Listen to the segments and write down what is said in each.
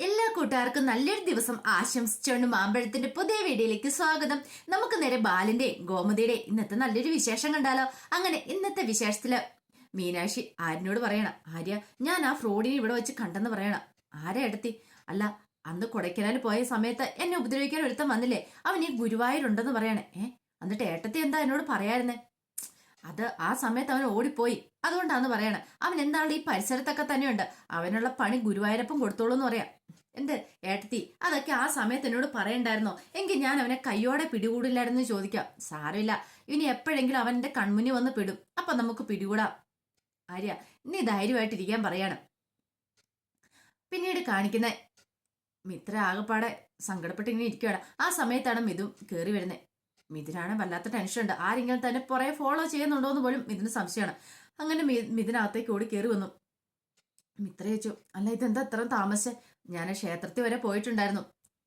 എല്ലാ കൂട്ടുകാർക്കും നല്ലൊരു ദിവസം ആശംസിച്ചുകൊണ്ട് മാമ്പഴത്തിന്റെ പുതിയ വീഡിയോയിലേക്ക് സ്വാഗതം. നമുക്ക് നേരെ ബാലിന്റെ ഗോമതിയുടെ ഇന്നത്തെ നല്ലൊരു വിശേഷം കണ്ടാലോ? അങ്ങനെ ഇന്നത്തെ വിശേഷത്തിൽ മീനാക്ഷി ആര്യനോട് പറയണം ആര്യ ഞാൻ ആ ഫ്രോഡിനെ ഇവിടെ വെച്ച് കണ്ടെന്ന് പറയണം. ആരാ എടുത്തി? അല്ല അന്ന് കൊടൈക്കനാൽ പോയ സമയത്ത് എന്നെ ഉപദ്രവിക്കാൻ ഒരുത്തം വന്നില്ലേ? അവൻ ഈ ഗുരുവായൂരുണ്ടെന്ന് പറയണേ. ഏ എന്നിട്ട് ഏട്ടത്തി എന്താ എന്നോട് പറയായിരുന്നേ? അത് ആ സമയത്ത് അവൻ ഓടിപ്പോയി. അതുകൊണ്ടാന്ന് പറയണേ. അവൻ എന്താണ് ഈ പരിസരത്തൊക്കെ തന്നെയുണ്ട്. അവനുള്ള പണി ഗുരുവായൂരപ്പം കൊടുത്തോളൂ എന്ന് പറയാം. എന്ത്? ഏട്ടത്തി അതൊക്കെ ആ സമയത്ത് എന്നോട് പറയണ്ടായിരുന്നോ? എങ്കിൽ ഞാൻ അവനെ കയ്യോടെ പിടികൂടില്ലായിരുന്നു ചോദിക്കാം. സാരമില്ല. ഇനി എപ്പോഴെങ്കിലും അവന്റെ കൺമുന്നിൽ വന്ന് പെടും. അപ്പൊ നമുക്ക് പിടികൂടാം. ആര്യ നീ ധൈര്യമായിട്ടിരിക്കാൻ പറയാണ്. പിന്നീട് കാണിക്കുന്ന മിത്ര ആകെപ്പാടെ സങ്കടപ്പെട്ട് ഇങ്ങനെ ഇരിക്കുകയാണ്. ആ സമയത്താണ് മിഥു കയറി വരുന്നത് മിഥുനാണ് വല്ലാത്ത ടെൻഷൻ ഉണ്ട് ആരെങ്കിലും തന്നെ പുറകെ ഫോളോ ചെയ്യുന്നുണ്ടോ എന്ന് പോലും മിഥുന് സംശയമാണ്. അങ്ങനെ മിഥുനകത്തേക്ക് ഓടി കയറി വന്നു. മിത്ര ചോദിച്ചു അല്ല ഇതെന്താ ഇത്രയും താമസിച്ച്? ഞാൻ ക്ഷേത്രത്തിൽ വരെ പോയിട്ടുണ്ടായിരുന്നു.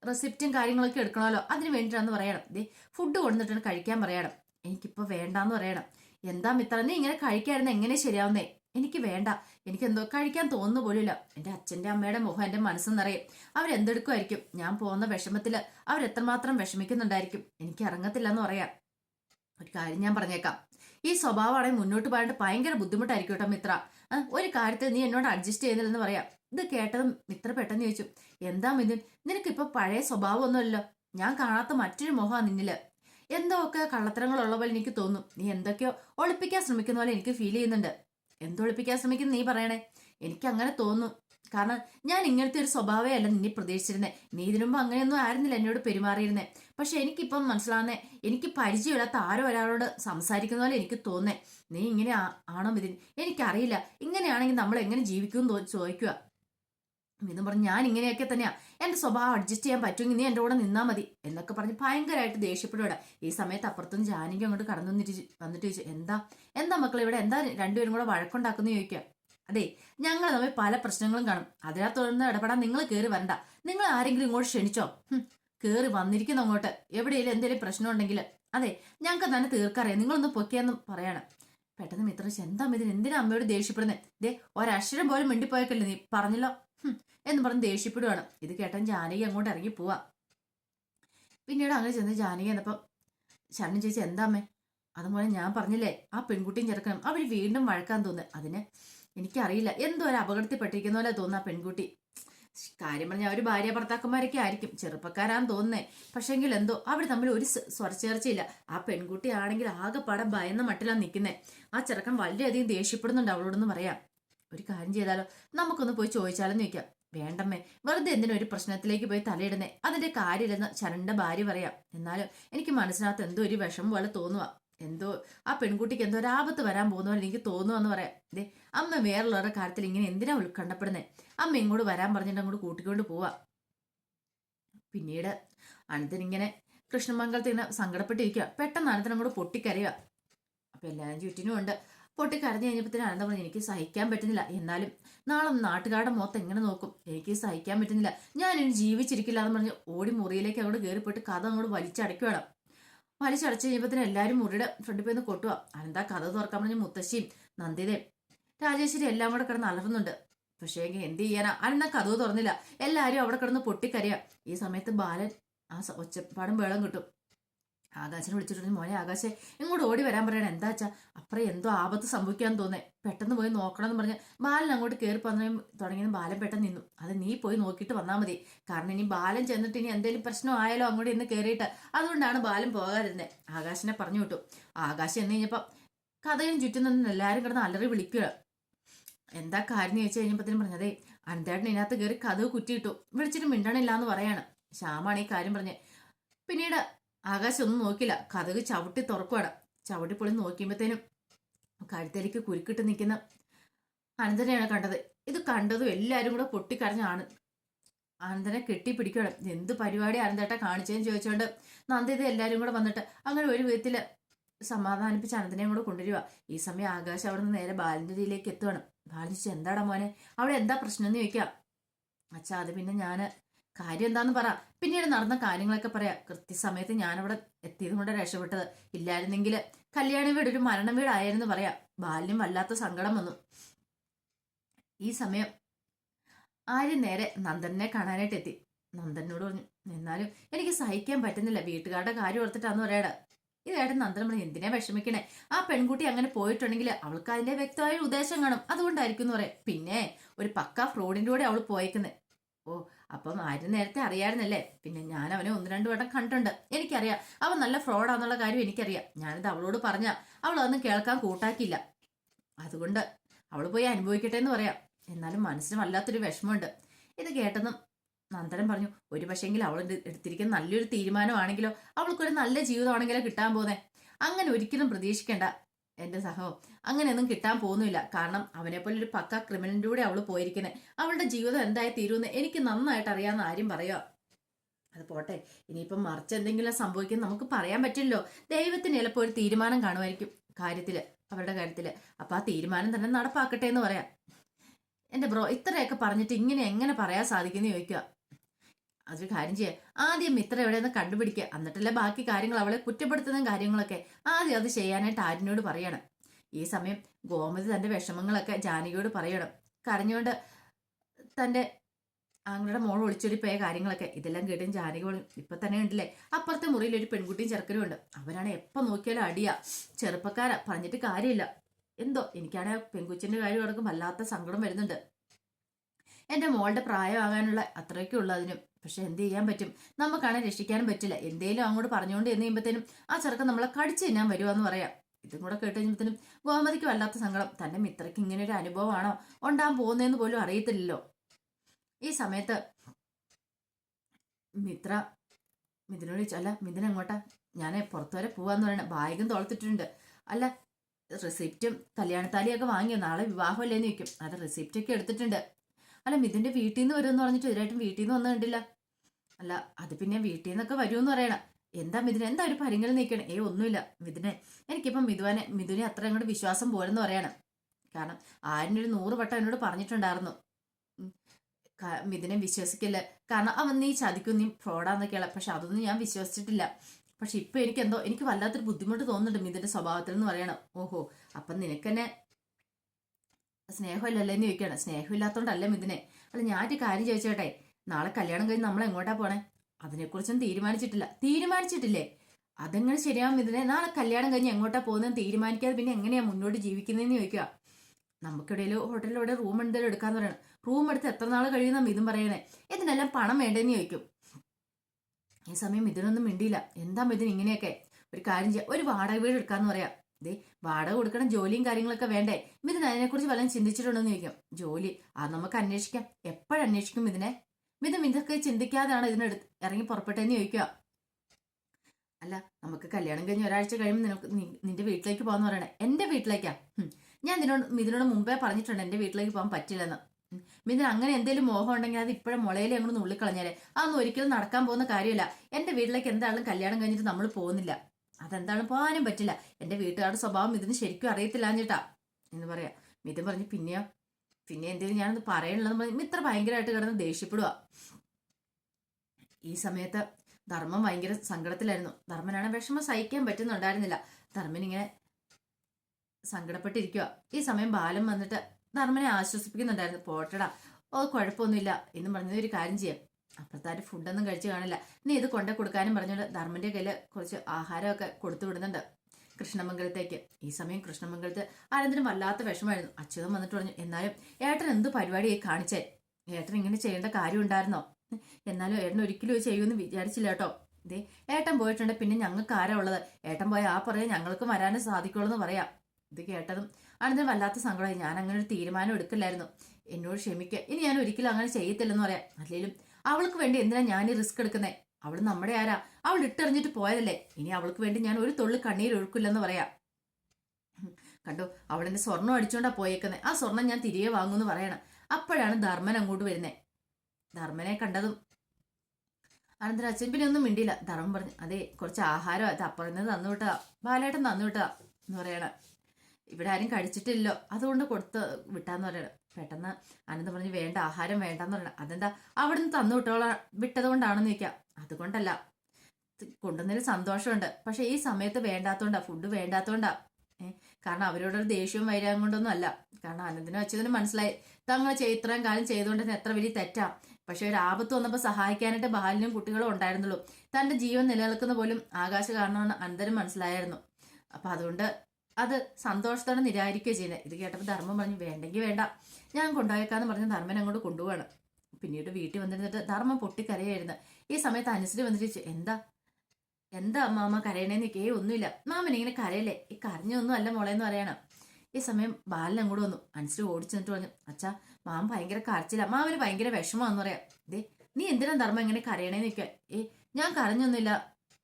റെസിപ്റ്റും കാര്യങ്ങളൊക്കെ എടുക്കണമല്ലോ. അതിന് വേണ്ടിയിട്ടാന്ന് പറയണം. ദേ ഫുഡ് കൊണ്ടിട്ട് കഴിക്കാൻ പറയണം. എനിക്കിപ്പോൾ വേണ്ടാന്ന് പറയണം. എന്താ മിത്ര നീ ഇങ്ങനെ കഴിക്കായിരുന്നു എങ്ങനെ ശരിയാവുന്നേ? എനിക്ക് വേണ്ട. എനിക്ക് എന്തോ കഴിക്കാൻ തോന്നുന്നു പോലുമില്ല. എന്റെ അച്ഛന്റെ അമ്മയുടെ മുഖം എന്റെ മനസ്സെന്നറിയും. നിറയും അവരെന്തെടുക്കുമായിരിക്കും? ഞാൻ പോകുന്ന വിഷമത്തിൽ അവരെത്രമാത്രം വിഷമിക്കുന്നുണ്ടായിരിക്കും? എനിക്ക് ഇറങ്ങത്തില്ല എന്ന് പറയാം. ഒരു കാര്യം ഞാൻ പറഞ്ഞേക്കാം. ഈ സ്വഭാവമാണെങ്കിൽ മുന്നോട്ട് പോയാണ്ട് ഭയങ്കര ബുദ്ധിമുട്ടായിരിക്കും കേട്ടോ മിത്ര. ഒരു കാര്യത്തിൽ നീ എന്നോട് അഡ്ജസ്റ്റ് ചെയ്യുന്നില്ലെന്ന് പറയാം. ഇത് കേട്ടതും ഇത്ര പെട്ടെന്ന് ചോദിച്ചു എന്താ മിഥുൻ? നിനക്കിപ്പോ പഴയ സ്വഭാവമൊന്നുമല്ലോ. ഞാൻ കാണാത്ത മറ്റൊരു മുഖമാണ് നിന്നിൽ. എന്തോ ഒക്കെ കള്ളത്തരങ്ങളുള്ള പോലെ എനിക്ക് തോന്നും. നീ എന്തൊക്കെയോ ഒളിപ്പിക്കാൻ ശ്രമിക്കുന്ന പോലെ എനിക്ക് ഫീൽ ചെയ്യുന്നുണ്ട്. എന്തൊളിപ്പിക്കാൻ ശ്രമിക്കുന്നു നീ പറയണേ. എനിക്ക് അങ്ങനെ തോന്നുന്നു കാരണം ഞാൻ ഇങ്ങനത്തെ ഒരു സ്വഭാവേ അല്ല നിന്നെ പ്രതീക്ഷിച്ചിരുന്നേ. നീ ഇതിനു മുമ്പ് അങ്ങനെയൊന്നും ആയിരുന്നില്ല എന്നോട് പെരുമാറിയിരുന്നേ. പക്ഷെ എനിക്കിപ്പം മനസ്സിലാവുന്നേ എനിക്ക് പരിചയമില്ലാത്ത ആരോ ഒരാളോട് സംസാരിക്കുന്ന പോലെ എനിക്ക് തോന്നേ നീ ഇങ്ങനെ ആണോ ഇതിന് എനിക്കറിയില്ല. ഇങ്ങനെയാണെങ്കിൽ നമ്മൾ എങ്ങനെ ജീവിക്കും ചോദിക്കുക. മിഥുൻ പറഞ്ഞു ഞാൻ ഇങ്ങനെയൊക്കെ തന്നെയാ. എന്റെ സ്വഭാവം അഡ്ജസ്റ്റ് ചെയ്യാൻ പറ്റുമെങ്കിൽ നീ എന്റെ കൂടെ നിന്നാ മതി എന്നൊക്കെ പറഞ്ഞ് ഭയങ്കരമായിട്ട് ദേഷ്യപ്പെടുകയാണ് ഈ സമയത്ത് അപ്പുറത്തും ജാനകി അങ്ങോട്ട് കടന്നു വന്നിട്ട് വന്നിട്ട് ചോദിച്ചു എന്താ? എന്താ മക്കൾ ഇവിടെ? എന്താ രണ്ടുപേരും കൂടെ വഴക്കുണ്ടാക്കുന്നു? ചോദിക്കുക അതെ ഞങ്ങൾ തമ്മിൽ പല പ്രശ്നങ്ങളും കാണും. അതിനകത്തുനിന്ന് ഇടപെടാൻ നിങ്ങൾ കയറി വരണ്ട. നിങ്ങൾ ആരെങ്കിലും ഇങ്ങോട്ട് ക്ഷണിച്ചോ? കയറി വന്നിരിക്കുന്നു അങ്ങോട്ട്. എവിടെയെങ്കിലും എന്തെങ്കിലും പ്രശ്നം ഉണ്ടെങ്കിൽ അതെ ഞങ്ങൾക്ക് തന്നെ തീർക്കറിയാം. നിങ്ങളൊന്ന് പൊക്കിയെന്ന് പറയാണ് പെട്ടെന്ന് മിത്ര എന്താ ഇതിന് എന്തിനാ അമ്മയോട് ദേഷ്യപ്പെടുന്നത് ദേ ഒരക്ഷരം പോലും മിണ്ടിപ്പോയക്കല്ലേ നീ? പറഞ്ഞല്ലോ? എന്ന് പറഞ്ഞ് ദേഷ്യപ്പെടുവാണ്. ഇത് കേട്ടാൻ ജാനകി അങ്ങോട്ട് ഇറങ്ങി പോവാ. പിന്നീട് അങ്ങനെ ചെന്ന് ജാനകി എന്നപ്പം ശരണം ചേച്ചി എന്താമ്മേ അതുപോലെ ഞാൻ പറഞ്ഞില്ലേ ആ പെൺകുട്ടിയും ചെറുക്കണം അവർ വീണ്ടും വഴക്കാൻ തോന്നുന്നു. അതിന് എനിക്കറിയില്ല. എന്തോ ഒരു അപകടത്തിൽ പെട്ടിരിക്കുന്ന പോലെ തോന്നുന്നു ആ പെൺകുട്ടി. കാര്യം പറഞ്ഞാൽ അവർ ഭാര്യ ഭർത്താക്കന്മാരൊക്കെ ആയിരിക്കും. ചെറുപ്പക്കാരാന്ന് തോന്നുന്നേ. പക്ഷെങ്കിൽ എന്തോ അവർ തമ്മിൽ ഒരു സ്വ- സ്വരച്ചേർച്ചയില്ല. ആ പെൺകുട്ടി ആണെങ്കിൽ പടം ഭയന്ന മട്ടിലാണ് നിൽക്കുന്നത് ആ ചെറുക്കൻ വളരെയധികം ദേഷ്യപ്പെടുന്നുണ്ട് അവളോടൊന്നും പറയാം ഒരു കാര്യം ചെയ്താലോ? നമുക്കൊന്ന് പോയി ചോദിച്ചാലെന്ന് ചോദിക്കാം. വേണ്ടമ്മേ വെറുതെ എന്തിനും ഒരു പ്രശ്നത്തിലേക്ക് പോയി തലയിടുന്നേ? അതിന്റെ കാര്യമില്ലെന്ന് ശരണിന്റെ ഭാര്യ പറയാം. എന്നാലും എനിക്ക് മനസ്സിനകത്ത് എന്തോ ഒരു വിഷമം പോലെ തോന്നുക എന്തോ ആ പെൺകുട്ടിക്ക് എന്തോ ഒരു ആപത്ത് വരാൻ പോകുന്ന പോലെ എനിക്ക് തോന്നുവെന്ന് പറയാം. ദേ അമ്മ വേറുള്ളവരുടെ കാര്യത്തിൽ ഇങ്ങനെ എന്തിനാ ഉൾക്കണ്ടപ്പെടുന്നേ അമ്മ ഇങ്ങോട്ട് വരാൻ പറഞ്ഞിട്ട് അങ്ങോട്ട് കൂട്ടിക്കൊണ്ട് പോവാ. പിന്നീട് അനന്തനിങ്ങനെ കൃഷ്ണമംഗലത്തിങ്ങനെ സങ്കടപ്പെട്ടിരിക്കുക പെട്ടെന്ന് അനന്തനങ്ങോട്ട് പൊട്ടിക്കരയുക അപ്പൊ എല്ലാവരും ചുറ്റിനും ഉണ്ട്. പൊട്ടിക്കരഞ്ഞു കഴിഞ്ഞപ്പോഴത്തേനും അനന്ത പറഞ്ഞു എനിക്ക് സഹിക്കാൻ പറ്റുന്നില്ല. എന്നാലും നാളെ നാട്ടുകാരുടെ മുഖത്ത് എങ്ങനെ നോക്കും? എനിക്ക് സഹിക്കാൻ പറ്റുന്നില്ല. ഞാൻ ഇനി ജീവിച്ചിരിക്കില്ല എന്ന് പറഞ്ഞ് ഓടി മുറിയിലേക്ക് അങ്ങോട്ട് കയറിപ്പോയിട്ട് കഥ അങ്ങോട്ട് വലിച്ചടയ്ക്കുകയാണ് വലിച്ചടച്ചു കഴിയുമ്പോഴത്തേനും എല്ലാവരും മുറിയുടെ ഫ്രണ്ടിൽ പോയി കൊട്ടുക. അനന്ത കഥ തുറക്കാൻ പറഞ്ഞ് മുത്തശ്ശിയും നന്ദിതയും രാജേശ്വരി എല്ലാം കൂടെ കിടന്ന് അലറുന്നുണ്ട്. പക്ഷേ എന്ത് ചെയ്യാനാ? അനന്ത കഥവ് തുറന്നില്ല. എല്ലാവരും അവിടെ കിടന്ന് പൊട്ടിക്കരയാ. ഈ സമയത്ത് ബാലൻ ആ ഒച്ചപ്പാടും വേളം കിട്ടും. ആകാശനെ വിളിച്ചിട്ട് മോനെ ആകാശെ ഇങ്ങോട്ട് ഓടി വരാൻ പറയണേ. എന്താ വെച്ചാ അപ്പുറം എന്തോ ആപത്ത് സംഭവിക്കാൻ തോന്നേ. പെട്ടെന്ന് പോയി നോക്കണം എന്ന് പറഞ്ഞ് ബാലൻ അങ്ങോട്ട് കയറി പറഞ്ഞു തുടങ്ങിയത് ബാലൻ പെട്ടെന്ന് നിന്നു. അത് നീ പോയി നോക്കിയിട്ട് വന്നാൽ മതി. കാരണം ഇനി ബാലൻ ചെന്നിട്ട് ഇനി എന്തെങ്കിലും പ്രശ്നം ആയാലോ അങ്ങോട്ട് ഇന്ന് കയറിയിട്ട് അതുകൊണ്ടാണ് ബാലൻ പോകാതിരുന്നത് ആകാശനെ പറഞ്ഞു വിട്ടു. ആകാശം എന്ന് കഴിഞ്ഞപ്പം കഥയും ചുറ്റും നിന്ന് എല്ലാവരും കിടന്ന് അലറി വിളിക്കുക എന്താ കാര്യം? ചോദിച്ചു കഴിഞ്ഞപ്പോഴത്തേനും പറഞ്ഞതേ അനന്തേട്ടൻ ഇതിനകത്ത് കയറി കഥ കുറ്റിയിട്ടു. വിളിച്ചിട്ട് മിണ്ടണില്ല എന്ന് പറയാണ്. ശ്യാമാണ് ഈ കാര്യം പറഞ്ഞ്. പിന്നീട് ആകാശം ഒന്നും നോക്കില്ല. കഥക് ചവിട്ടി തുറക്കുവാട ചവിട്ടി പൊളി നോക്കിയപ്പോഴത്തേനും കഴുത്തേലേക്ക് കുരുക്കിട്ട് നിൽക്കുന്ന അനന്തനെയാണ് കണ്ടത്. ഇത് കണ്ടതും എല്ലാവരും കൂടെ പൊട്ടിക്കരഞ്ഞാണ്. അനന്തനെ കെട്ടിപ്പിടിക്കണം എന്ത് പരിപാടി അനന്തേട്ട കാണിച്ചതെന്ന് ചോദിച്ചുകൊണ്ട് നന്ദിത എല്ലാവരും കൂടെ വന്നിട്ട് അങ്ങനെ ഒരു വിധത്തിൽ സമാധാനിപ്പിച്ച് അനന്തനെയും കൂടെ കൊണ്ടുവരിക. ഈ സമയം ആകാശം അവിടെ നിന്ന് നേരെ എത്തുവാണ്. എത്തുകയാണ് ബാലൻ എന്താടാ മോനെ? അവിടെ എന്താ പ്രശ്നം എന്ന് ചോദിക്കാം. അച്ഛാ അത് പിന്നെ ഞാൻ കാര്യം എന്താന്ന് പറ. പിന്നീട് നടന്ന കാര്യങ്ങളൊക്കെ പറയാം. കൃത്യസമയത്ത് ഞാനവിടെ എത്തിയത് കൊണ്ട് രക്ഷപ്പെട്ടത്. ഇല്ലായിരുന്നെങ്കിൽ കല്യാണ വീട് ഒരു മരണ വീടായിരുന്നു പറയാം. ബാല്യം വല്ലാത്ത സങ്കടം വന്നു. ഈ സമയം ആര് നേരെ നന്ദനെ കാണാനായിട്ട് എത്തി. നന്ദനോട് പറഞ്ഞു എന്നാലും എനിക്ക് സഹിക്കാൻ പറ്റുന്നില്ല. വീട്ടുകാരുടെ കാര്യം ഓർത്തിട്ടാന്ന് പറയട. ഇത് ഏട്ടൻ നന്ദൻ പറഞ്ഞു എന്തിനാ വിഷമിക്കണേ? ആ പെൺകുട്ടി അങ്ങനെ പോയിട്ടുണ്ടെങ്കിൽ അവൾക്ക് അതിന്റെ വ്യക്തമായ ഉദ്ദേശം കാണും. അതുകൊണ്ടായിരിക്കും എന്ന് പറയാം. പിന്നെ ഒരു പക്ക ഫ്രോഡിന്റെ കൂടെ അവൾ പോയേക്കുന്നത് ഓ അപ്പം ആരും നേരത്തെ അറിയായിരുന്നല്ലേ? പിന്നെ ഞാൻ അവനെ ഒന്ന് രണ്ട് വട്ടം കണ്ടിട്ടുണ്ട്. എനിക്കറിയാം. അവൻ നല്ല ഫ്രോഡാന്നുള്ള കാര്യം എനിക്കറിയാം. ഞാനിത് അവളോട് പറഞ്ഞ അവൾ അതൊന്നും കേൾക്കാൻ കൂട്ടാക്കിയില്ല. അതുകൊണ്ട് അവൾ പോയി അനുഭവിക്കട്ടെ എന്ന് പറയാം. എന്നാലും മനസ്സിന് വല്ലാത്തൊരു വിഷമമുണ്ട്. ഇത് കേട്ടെന്നും നന്ദനം പറഞ്ഞു ഒരു പക്ഷേങ്കിൽ അവൾ എടുത്തിരിക്കുന്ന നല്ലൊരു തീരുമാനമാണെങ്കിലോ? അവൾക്കൊരു നല്ല ജീവിതമാണെങ്കിലോ കിട്ടാൻ പോകുന്നേ? അങ്ങനെ ഒരിക്കലും പ്രതീക്ഷിക്കേണ്ട. എന്റെ സഹവും അങ്ങനെയൊന്നും കിട്ടാൻ പോകുന്നില്ല. കാരണം അവനെ പോലെ ഒരു പക്ക ക്രിമിനലിന്റെ കൂടെ അവൾ പോയിരിക്കുന്നത് അവളുടെ ജീവിതം എന്തായി തീരുമെന്ന് എനിക്ക് നന്നായിട്ട് അറിയാവുന്ന ആരും പറയോ അത് പോട്ടെ ഇനിയിപ്പം മറിച്ച് എന്തെങ്കിലും സംഭവിക്കും നമുക്ക് പറയാൻ പറ്റില്ലല്ലോ. ദൈവത്തിന് ചിലപ്പോൾ ഒരു തീരുമാനം കാണുമായിരിക്കും കാര്യത്തിൽ അവരുടെ കാര്യത്തിൽ. അപ്പൊ ആ തീരുമാനം തന്നെ നടപ്പാക്കട്ടെ എന്ന് പറയാം. എന്റെ ബ്രോ ഇത്രയൊക്കെ പറഞ്ഞിട്ട് ഇങ്ങനെ എങ്ങനെ പറയാൻ സാധിക്കുന്നു ചോദിക്കുക അതൊരു കാര്യം ചെയ്യാം. ആദ്യം മിത്ര എവിടെയെന്ന് കണ്ടുപിടിക്കുക എന്നിട്ടല്ലേ ബാക്കി കാര്യങ്ങൾ അവളെ കുറ്റപ്പെടുത്തുന്ന കാര്യങ്ങളൊക്കെ ആദ്യം അത് ചെയ്യാനായിട്ട് ആര്യനോട് പറയണം. ഈ സമയം ഗോമതി തന്റെ വിഷമങ്ങളൊക്കെ ജാനകിയോട് പറയണം. കരഞ്ഞുകൊണ്ട് തന്റെ ആങ്ങളുടെ മോൾ ഒളിച്ചൊരു പോയ കാര്യങ്ങളൊക്കെ ഇതെല്ലാം കേട്ടും ജാനകി ഇപ്പൊ തന്നെ ഉണ്ടല്ലേ അപ്പുറത്തെ മുറിയിൽ ഒരു പെൺകുട്ടിയും ചെറുക്കനും ഉണ്ട്. അവനാണ് എപ്പോ നോക്കിയാലും അടിയാ. ചെറുപ്പക്കാരാ. പറഞ്ഞിട്ട് കാര്യമില്ല. എന്തോ എനിക്കാണെ പെൺകുച്ചിന്റെ കാര്യം അടക്കം വല്ലാത്ത സങ്കടം വരുന്നുണ്ട്. എന്റെ മോളുടെ പ്രായമാകാനുള്ള അത്രയൊക്കെ ഉള്ളു അതിനും. പക്ഷെ എന്ത് ചെയ്യാൻ പറ്റും? നമുക്കാണെ രക്ഷിക്കാനും പറ്റില്ല. എന്തേലും അങ്ങോട്ട് പറഞ്ഞുകൊണ്ട് എന്ന് കഴിയുമ്പോഴത്തേനും ആ ചെറുക്കൻ നമ്മളെ കടിച്ചു തിന്നാൻ വരുവാന്ന് പറയാം. ഇതും കൂടെ കേട്ട് കഴിഞ്ഞപ്പോഴത്തേനും ഗോമതിക്ക് വല്ലാത്ത സങ്കടം. തന്റെ മിത്രയ്ക്ക് ഇങ്ങനെ ഒരു അനുഭവമാണോ ഉണ്ടാകാൻ പോകുന്നതെന്ന് പോലും അറിയത്തില്ലല്ലോ. ഈ സമയത്ത് മിത്ര മിഥുനോട് ചോദിച്ചു അല്ല മിഥുൻ എങ്ങോട്ടാ? ഞാൻ പുറത്തു വരെ പോവാന്ന് പറയണേ. ബാഗും തോളത്തിട്ടുണ്ട് അല്ല റെസിപ്റ്റും കല്യാണത്താലിയൊക്കെ വാങ്ങിയോ? നാളെ വിവാഹമല്ലേന്ന് ചോദിക്കും. അത് റെസിപ്റ്റ് ഒക്കെ എടുത്തിട്ടുണ്ട്. അല്ല മിഥുന്റെ വീട്ടിൽ നിന്ന് വരുമെന്ന് പറഞ്ഞിട്ട് ഇതിലായിട്ടും വീട്ടിൽ നിന്ന് ഒന്നും കണ്ടില്ല. അല്ല അത് പിന്നെ വീട്ടിൽ നിന്നൊക്കെ വരുമെന്ന് പറയണം. എന്താ മിഥുന എന്താ ഒരു പരിങ്ങൽ നിൽക്കണേ ഏ ഒന്നുമില്ല. മിഥുനെ എനിക്കിപ്പം മിഥുവാനെ മിഥുനെ അത്ര അങ്ങോട്ട് വിശ്വാസം പോരെന്ന് പറയണം. കാരണം ആരിനൊരു നൂറ് വട്ടം എന്നോട് പറഞ്ഞിട്ടുണ്ടായിരുന്നു. മിഥുനെ വിശ്വസിക്കില്ല? കാരണം അവൻ നീ ചതിക്കും നീ ഫ്രോഡാന്നൊക്കെയുള്ള പക്ഷെ അതൊന്നും ഞാൻ വിശ്വസിച്ചിട്ടില്ല. പക്ഷെ ഇപ്പൊ എനിക്ക് എന്തോ എനിക്ക് വല്ലാത്തൊരു ബുദ്ധിമുട്ട് തോന്നുന്നുണ്ട് മിഥുന്റെ സ്വഭാവത്തിൽ എന്ന് പറയണം. ഓഹോ അപ്പൊ നിനക്കെന്നെ സ്നേഹമില്ലല്ലേ എന്ന് ചോദിക്കണം സ്നേഹമില്ലാത്തോണ്ടല്ല മിഥുനെ. അല്ല ഞാനൊരു കാര്യം ചോദിച്ചോട്ടെ? നാളെ കല്യാണം കഴിഞ്ഞ് നമ്മൾ എങ്ങോട്ടാ പോണേ? അതിനെക്കുറിച്ചൊന്നും തീരുമാനിച്ചിട്ടില്ല. തീരുമാനിച്ചിട്ടില്ലേ? അതെങ്ങനെ ശരിയാവും ഇതിനെ? നാളെ കല്യാണം കഴിഞ്ഞ് എങ്ങോട്ടാ പോകുന്നതെന്ന് തീരുമാനിക്കാതെ പിന്നെ എങ്ങനെയാ മുന്നോട്ട് ജീവിക്കുന്നതെന്ന് ചോദിക്കുക. നമുക്കിടയിൽ ഹോട്ടലിലൂടെ റൂം എന്തെങ്കിലും എടുക്കാന്ന് പറയണം. റൂം എടുത്ത് എത്ര നാൾ കഴിയുന്ന ഇതും പറയണേ? ഇതിനെല്ലാം പണം വേണ്ടേന്ന് ചോദിക്കും. ഈ സമയം ഇതിനൊന്നും മിണ്ടിയില്ല. എന്താ ഇതിന് ഇങ്ങനെയൊക്കെ? ഒരു കാര്യം ചെയ്യാം. ഒരു വാടക വീട് എടുക്കാന്ന് പറയാം. ദേ വാടക കൊടുക്കണം ജോലിയും കാര്യങ്ങളൊക്കെ വേണ്ടേ? ഇതിന് അതിനെക്കുറിച്ച് വല്ലതും ചിന്തിച്ചിട്ടുണ്ടോ എന്ന് ചോദിക്കും. ജോലി അത് നമുക്ക് അന്വേഷിക്കാം. എപ്പോഴന്വേഷിക്കും ഇതിനെ മിതം ഇതൊക്കെ ചിന്തിക്കാതെയാണ് ഇതിനെടുത്ത് ഇറങ്ങി പുറപ്പെട്ടെന്ന് ചോദിക്കുക. അല്ല നമുക്ക് കല്യാണം കഴിഞ്ഞ് ഒരാഴ്ച കഴിയുമ്പോൾ നിനക്ക് നിന്റെ വീട്ടിലേക്ക് പോകാന്ന് പറയണേ. എന്റെ വീട്ടിലേക്കാ? ഞാൻ ഇതിനോട് മിഥുനോട് മുമ്പേ പറഞ്ഞിട്ടുണ്ട് എന്റെ വീട്ടിലേക്ക് പോകാൻ പറ്റില്ലെന്ന്. മിഥുൻ അങ്ങനെ എന്തെങ്കിലും മോഹം ഉണ്ടെങ്കിൽ അത് ഇപ്പോഴും മുളയിൽ അങ്ങോട്ട് നുള്ളിക്കളഞ്ഞാലേ അതൊന്നും ഒരിക്കലും നടക്കാൻ പോകുന്ന കാര്യമില്ല. എന്റെ വീട്ടിലേക്ക് എന്തായാലും കല്യാണം കഴിഞ്ഞിട്ട് നമ്മൾ പോകുന്നില്ല. അതെന്താണ് പോകാനും പറ്റില്ല. എന്റെ വീട്ടുകാരുടെ സ്വഭാവം ഇതിന് ശരിക്കും അറിയത്തില്ല എന്നിട്ടാ എന്ന് പറയാം. മിഥുൻ പറഞ്ഞു പിന്നെയോ? പിന്നെ എന്തെങ്കിലും ഞാനൊന്ന് പറയാനുള്ളത് മിത്ര ഭയങ്കരമായിട്ട് കിടന്ന് ദേഷ്യപ്പെടുക ഈ സമയത്ത് ധർമ്മം ഭയങ്കര സങ്കടത്തിലായിരുന്നു. ധർമ്മനാണ് വിഷമം സഹിക്കാൻ പറ്റുന്നുണ്ടായിരുന്നില്ല. ധർമ്മൻ ഇങ്ങനെ സങ്കടപ്പെട്ടിരിക്കുക ഈ സമയം ബാലൻ വന്നിട്ട് ധർമ്മനെ ആശ്വസിപ്പിക്കുന്നുണ്ടായിരുന്നു. പോട്ടടാ ഓ കുഴപ്പമൊന്നുമില്ല. എന്ന് പറഞ്ഞത് ഒരു കാര്യം ചെയ്യാം. അപ്പുറത്താര് ഫുഡൊന്നും കഴിച്ചു കാണില്ല. നീ ഇത് കൊണ്ടു കൊടുക്കാനും പറഞ്ഞുകൊണ്ട് ധർമ്മന്റെ കയ്യിൽ കുറച്ച് ആഹാരമൊക്കെ കൊടുത്തു വിടുന്നുണ്ട്. കൃഷ്ണമംഗലത്തേക്ക്. ഈ സമയം കൃഷ്ണമംഗലത്ത് ആരെന്തിനും വല്ലാത്ത വിഷമായിരുന്നു അച്യുതം വന്നിട്ട് പറഞ്ഞു എന്നാലും ഏട്ടൻ എന്ത് പരിപാടിയായി കാണിച്ചേ? ഏട്ടൻ ഇങ്ങനെ ചെയ്യേണ്ട കാര്യം ഉണ്ടായിരുന്നോ? എന്നാലും ഏട്ടൻ ഒരിക്കലും ചെയ്യുമെന്ന് വിചാരിച്ചില്ല കേട്ടോ. ഇതേ ഏട്ടൻ പോയിട്ടുണ്ട് പിന്നെ ഞങ്ങൾക്ക് ആരാ ഉള്ളത്? ഏട്ടൻ പോയ ആ പറയാൻ ഞങ്ങൾക്ക് വരാനും സാധിക്കുള്ളൂ എന്ന് പറയാം. ഇത് കേട്ടതും ആനന്ദിന് വല്ലാത്ത സങ്കടമായി. ഞാൻ അങ്ങനെ ഒരു തീരുമാനം എടുക്കില്ലായിരുന്നു. എന്നോട് ക്ഷമിക്കുക ഇനി ഞാൻ ഒരിക്കലും അങ്ങനെ ചെയ്യത്തില്ലെന്ന് പറയാം. അല്ലെങ്കിലും അവൾക്ക് വേണ്ടി എന്തിനാ ഞാൻ ഈ റിസ്ക് എടുക്കുന്നേ? അവൾ നമ്മുടെ ആരാ? അവൾ ഇട്ടെറിഞ്ഞിട്ട് പോയതല്ലേ? ഇനി അവൾക്ക് വേണ്ടി ഞാൻ ഒരു തുള്ളി കണ്ണീർ ഒഴുക്കില്ലെന്ന് പറയാം. കണ്ടു അവളെന്റെ സ്വർണം അടിച്ചോണ്ടാ പോയേക്കുന്നത് ആ സ്വർണം ഞാൻ തിരികെ വാങ്ങുമെന്ന് പറയണം. അപ്പോഴാണ് ധർമ്മൻ അങ്ങോട്ട് വരുന്നത് ധർമ്മനെ കണ്ടതും അനന്തരം അച്ഛൻ പിന്നെ ഒന്നും മിണ്ടിയില്ല. ധർമ്മം പറഞ്ഞു അതെ കുറച്ച് ആഹാരം അത് അപ്പുറത്ത് തന്നു വിട്ടതാ. ബാലേട്ടൻ തന്നു വിട്ടതാ എന്ന് പറയണ. ഇവിടെ ആരും കഴിച്ചിട്ടില്ലല്ലോ. അതുകൊണ്ട് കൊടുത്ത് വിട്ടാന്ന് പറയണം. പെട്ടെന്ന് അനന്ത് പറഞ്ഞു വേണ്ട ആഹാരം വേണ്ടെന്ന് പറയണം. അതെന്താ? അവിടുന്ന് തന്നു വിട്ടോളാ വിട്ടത് കൊണ്ടാണെന്ന് ചോദിക്കാം. അതുകൊണ്ടല്ല. ഇത് കൊണ്ടുവന്നതിൽ സന്തോഷമുണ്ട്. പക്ഷെ ഈ സമയത്ത് വേണ്ടാത്തോണ്ടാ ഫുഡ് വേണ്ടാത്തോണ്ടാ. കാരണം അവരോടൊരു ദേഷ്യവും വൈരാഗ്യം കൊണ്ടൊന്നും അല്ല. കാരണം അനന്തിനും അച്യുതനും മനസ്സിലായി. തങ്ങൾ ഇത്രയും കാലം ചെയ്തുകൊണ്ടിരുന്ന എത്ര വലിയ തെറ്റാ. പക്ഷെ ഒരു ആപത്ത് വന്നപ്പോൾ സഹായിക്കാനായിട്ട് ബാലിനും കുട്ടികളും ഉണ്ടായിരുന്നുള്ളൂ. തന്റെ ജീവൻ നിലനിൽക്കുന്ന പോലും ആകാശ കാരണമെന്ന് അനന്തരം മനസ്സിലായിരുന്നു. അപ്പൊ അതുകൊണ്ട് അത് സന്തോഷത്തോടെ നിരാകരിക്കുകയോ ചെയ്യുന്നത് ഇത് കേട്ടപ്പോൾ ധർമ്മം പറഞ്ഞു വേണ്ടെങ്കിൽ വേണ്ട. ഞാൻ കൊണ്ടുപോയേക്കാന്ന് പറഞ്ഞ് ധർമ്മനെ അങ്ങോട്ട് കൊണ്ടുപോവാണ്. പിന്നീട് വീട്ടിൽ വന്നിരുന്നിട്ട് ധർമ്മം പൊട്ടിക്കരയായിരുന്നു. ഈ സമയത്ത് അനുസരി വന്നിട്ട് എന്താ? എന്താ മാമ കരയണേന്ന് കേ ഒന്നുമില്ല. മാമൻ ഇങ്ങനെ കരയല്ലേ? ഈ കരഞ്ഞൊന്നും അല്ല മോളെ എന്ന് പറയണം. ഈ സമയം ബാലൻ അങ്ങോട്ട് വന്നു. അനുസരി ഓടിച്ചെന്നിട്ട് പറഞ്ഞു അച്ഛാ മാമൻ ഭയങ്കര കരച്ചില്ല മാമന് ഭയങ്കര വിഷമാന്ന് പറയാം. ദേ നീ എന്തിനാ ധർമ്മം ഇങ്ങനെ കരയണേന്ന് നിൽക്കുക ഏ ഞാൻ കരഞ്ഞൊന്നുമില്ല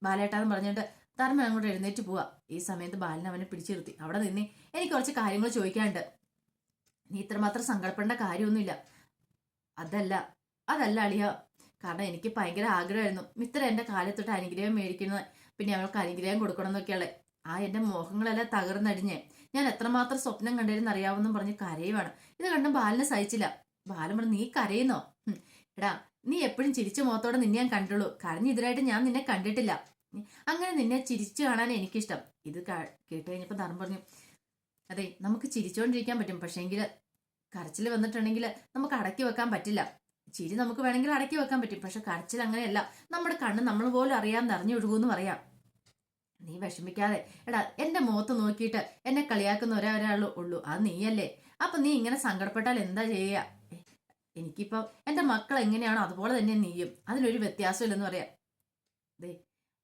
ബാലേട്ടാന്ന് പറഞ്ഞിട്ട് ധർമ്മൻ അങ്ങോട്ട് എഴുന്നേറ്റ് പോവാ. ഈ സമയത്ത് ബാലൻ അവനെ പിടിച്ചു നിർത്തി അവിടെ നിന്നേ എനിക്ക് കുറച്ച് കാര്യങ്ങൾ ചോദിക്കാനുണ്ട്. നീ ഇത്രമാത്രം സങ്കടപ്പെടേണ്ട കാര്യമൊന്നുമില്ല. അതല്ല അതല്ല അളിയ. കാരണം എനിക്ക് ഭയങ്കര ആഗ്രഹമായിരുന്നു. മിത്ര എന്റെ കാലത്തൊട്ട് അനുഗ്രഹം മേടിക്കുന്നത് പിന്നെ അവൾക്ക് അനുഗ്രഹം കൊടുക്കണം എന്നൊക്കെയാണ് ആ എന്റെ മോഹങ്ങളെല്ലാം തകർന്നടിഞ്ഞ്. ഞാൻ എത്രമാത്രം സ്വപ്നം കണ്ടിരുന്ന അറിയാമെന്നും പറഞ്ഞ് കരയുവാണ്. ഇത് കണ്ടും ബാലിനെ സഹിച്ചില്ല. ബാലൻ പറഞ്ഞു നീ കരയുന്നോ? എടാ നീ എപ്പോഴും ചിരിച്ച മുഖത്തോടെ നിന്നെ ഞാൻ കണ്ടുള്ളൂ. കരഞ്ഞെതിരായിട്ട് ഞാൻ നിന്നെ കണ്ടിട്ടില്ല. അങ്ങനെ നിന്നെ ചിരിച്ചു കാണാൻ എനിക്കിഷ്ടം. ഇത് കേട്ട് കഴിഞ്ഞപ്പോൾ ധർമ്മം പറഞ്ഞു അതെ നമുക്ക് ചിരിച്ചുകൊണ്ടിരിക്കാൻ പറ്റും. പക്ഷേങ്കിൽ കരച്ചിൽ വന്നിട്ടുണ്ടെങ്കിൽ നമുക്ക് അടക്കി വെക്കാൻ പറ്റില്ല. ചിരി നമുക്ക് വേണമെങ്കിൽ അടക്കി വെക്കാൻ പറ്റും. പക്ഷെ കരച്ചിൽ അങ്ങനെയല്ല. നമ്മുടെ കണ്ണ് നമ്മൾ പോലും അറിയാൻ നിറഞ്ഞൊഴുകുമെന്ന് പറയാം. നീ വിഷമിക്കാതെ. എടാ എന്റെ മുഖത്ത് നോക്കിയിട്ട് എന്നെ കളിയാക്കുന്ന ഒരേ ഒരാൾ ഉള്ളൂ. അത് നീയല്ലേ? അപ്പൊ നീ ഇങ്ങനെ സങ്കടപ്പെട്ടാൽ എന്താ ചെയ്യ? എനിക്കിപ്പോ എന്റെ മക്കൾ എങ്ങനെയാണോ അതുപോലെ തന്നെ നീയും. അതിനൊരു വ്യത്യാസമില്ലെന്ന് പറയാം. ദേ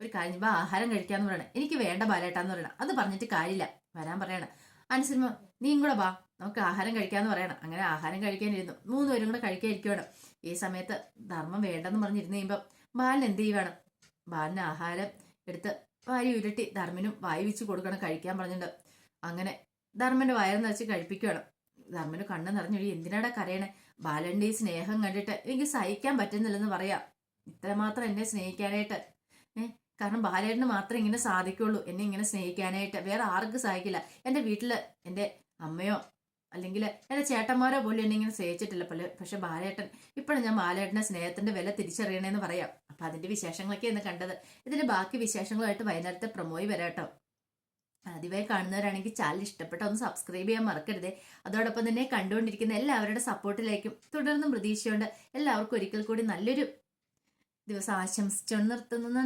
ഒരു കാര്യം ആഹാരം കഴിക്കാന്ന് പറയണം. എനിക്ക് വേണ്ട ബാലേട്ടാന്ന് പറയണം. അത് പറഞ്ഞിട്ട് കാര്യമില്ല. വരാൻ പറയണം. അനുസരിമ നീയും കൂടെ വാ. നമുക്ക് ആഹാരം കഴിക്കാന്ന് പറയണം. അങ്ങനെ ആഹാരം കഴിക്കാനിരുന്നു. മൂന്ന് പേരും കൂടെ കഴിക്കാതിരിക്കുവാണ് ഈ സമയത്ത് ധർമ്മം വേണ്ടെന്ന് പറഞ്ഞിരുന്ന് കഴിയുമ്പോൾ ബാലൻ എന്ത് ചെയ്യുവാണ്? ബാലിന് ആഹാരം എടുത്ത് വാരി ഉരുട്ടി ധർമ്മനും വായി വെച്ച് കൊടുക്കണം കഴിക്കാൻ പറഞ്ഞിട്ടുണ്ട് അങ്ങനെ ധർമ്മന്റെ വയറ് നിറച്ച് കഴിപ്പിക്കുകയാണ് ധർമ്മന് കണ്ണ് നിറഞ്ഞൊഴി എന്തിനാടാ കരയണേ? ബാലന്റെ ഈ സ്നേഹം കണ്ടിട്ട് എനിക്ക് സഹിക്കാൻ പറ്റുന്നില്ലെന്ന് പറയാം. ഇത്രമാത്രം എന്നെ സ്നേഹിക്കാനായിട്ട്. ഏഹ് കാരണം ബാലേട്ടന് മാത്രമേ ഇങ്ങനെ സാധിക്കുള്ളൂ. എന്നെ ഇങ്ങനെ സ്നേഹിക്കാനായിട്ട്. വേറെ ആർക്കും സഹായിക്കില്ല എന്റെ വീട്ടിൽ എന്റെ അമ്മയോ അല്ലെങ്കിൽ എന്റെ ചേട്ടന്മാരോ പോലും എന്നെ ഇങ്ങനെ സ്നേഹിച്ചിട്ടില്ല. പല പക്ഷെ ബാലേട്ടൻ ഇപ്പോഴും ഞാൻ ബാലേട്ടന്റെ സ്നേഹത്തിന്റെ വില തിരിച്ചറിയണേന്ന് പറയാം. അപ്പൊ അതിന്റെ വിശേഷങ്ങളൊക്കെ ഇന്ന് കണ്ടത്. ഇതിന്റെ ബാക്കി വിശേഷങ്ങളായിട്ട് വൈകുന്നേരത്തെ പ്രൊമോയി വരാട്ടോ ആദ്യമായി കാണുന്നവരാണെങ്കിൽ ചാനൽ ഇഷ്ടപ്പെട്ട ഒന്ന് സബ്സ്ക്രൈബ് ചെയ്യാൻ മറക്കരുതേ. അതോടൊപ്പം തന്നെ കണ്ടുകൊണ്ടിരിക്കുന്ന എല്ലാവരുടെ സപ്പോർട്ടിലേക്കും തുടർന്നും പ്രതീക്ഷയുണ്ട് എല്ലാവർക്കും ഒരിക്കൽ കൂടി നല്ലൊരു ദിവസം ആശംസിച്ചുകൊണ്ട് നിർത്തുന്നു.